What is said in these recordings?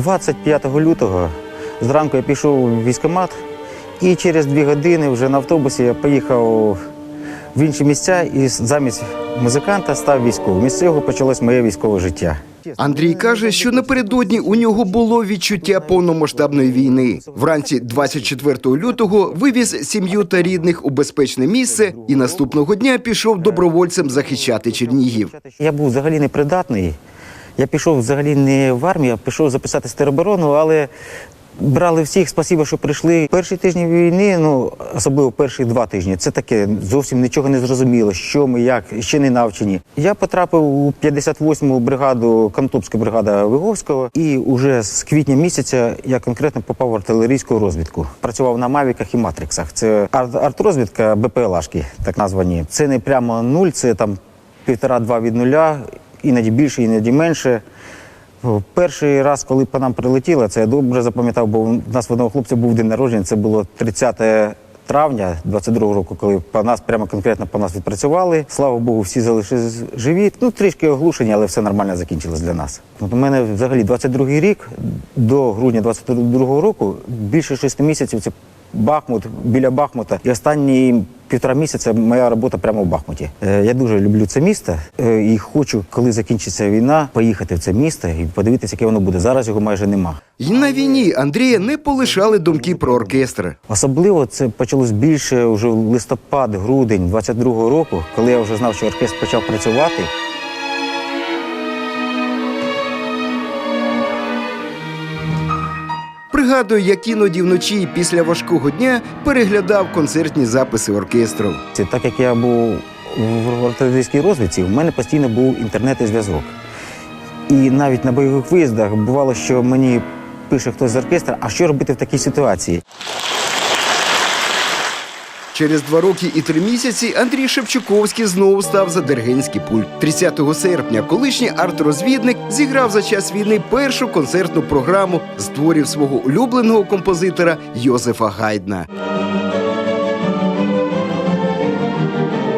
25 лютого зранку я пішов в військкомат і через дві години вже на автобусі я поїхав в інші місця і замість музиканта став військовим. І з цього почалось моє військове життя. Андрій каже, що напередодні у нього було відчуття повномасштабної війни. Вранці 24 лютого вивіз сім'ю та рідних у безпечне місце і наступного дня пішов добровольцем захищати Чернігів. Я був взагалі непридатний. Я пішов взагалі не в армію, а пішов записатись в тероборону, але брали всіх, спасибо, що прийшли. Перші тижні війни, ну особливо перші два тижні, це таке зовсім нічого не зрозуміло, що ми, як, ще не навчені. Я потрапив у 58-му бригаду, Кантопська бригада Виговського, і уже з квітня місяця я конкретно попав в артилерійську розвідку. Працював на мавіках і матриксах. Це арт- артрозвідка БПЛАшки, так названі. Це не прямо нуль, це там півтора-два від нуля, іноді більше, іноді менше. Перший раз, коли по нам прилетіло, це я добре запам'ятав, бо у нас в одного хлопця був день народження, це було 30 травня 22-го року, коли по нас прямо конкретно по нас відпрацювали. Слава Богу, всі залишились живі. Ну, трішки оглушені, але все нормально закінчилось для нас. От у мене взагалі 22-й рік до грудня 22-го року більше шести місяців це Бахмут, біля Бахмута. І останні півтора місяця моя робота прямо в Бахмуті. Е, Я дуже люблю це місто е, і хочу, коли закінчиться війна, поїхати в це місто і подивитися, яке воно буде. Зараз його майже нема. І на війні Андрія не полишали думки про оркестр. Особливо це почалось більше вже в листопад, грудень 22-го року, коли я вже знав, що оркестр почав працювати. Пригадую, як іноді вночі після важкого дня переглядав концертні записи оркестру. Це так як я був в артилерійській розвідці, в мене постійно був інтернет і зв'язок. І навіть на бойових виїздах бувало, що мені пише хтось з оркестра, а що робити в такій ситуації? Через два роки і три місяці Андрій Шевчуковський знову став за диригентський пульт. 30 серпня колишній арт-розвідник зіграв за час війни першу концертну програму з творів свого улюбленого композитора Йозефа Гайдна.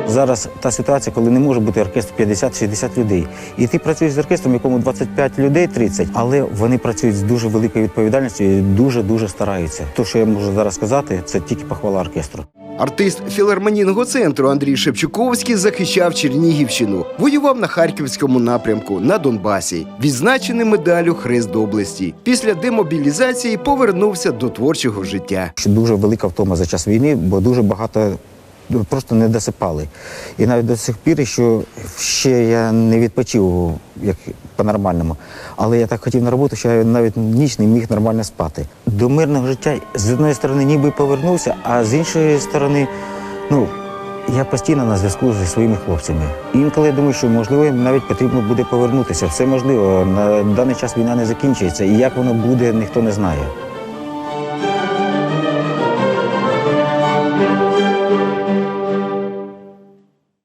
Зараз та ситуація, коли не може бути оркестр 50-60 людей. І ти працюєш з оркестром, якому 25 людей, 30, але вони працюють з дуже великою відповідальністю і дуже-дуже стараються. То, що я можу зараз сказати, це тільки похвала оркестру. Артист філармонійного центру Андрій Шевчуковський захищав Чернігівщину, воював на харківському напрямку на Донбасі, відзначений медаллю Хрест доблесті. Після демобілізації повернувся до творчого життя. Дуже велика втома за час війни, бо дуже багато просто не досипали. І навіть до сих пір, що ще я не відпочив як по-нормальному. Але я так хотів на роботу, що я навіть ніч не міг нормально спати. До мирного життя з одної сторони ніби повернувся, а з іншої сторони, ну. Я постійно на зв'язку зі своїми хлопцями. Інколи я думаю, що можливо їм навіть потрібно буде повернутися. Все можливо. На даний час війна не закінчується, і як воно буде, ніхто не знає.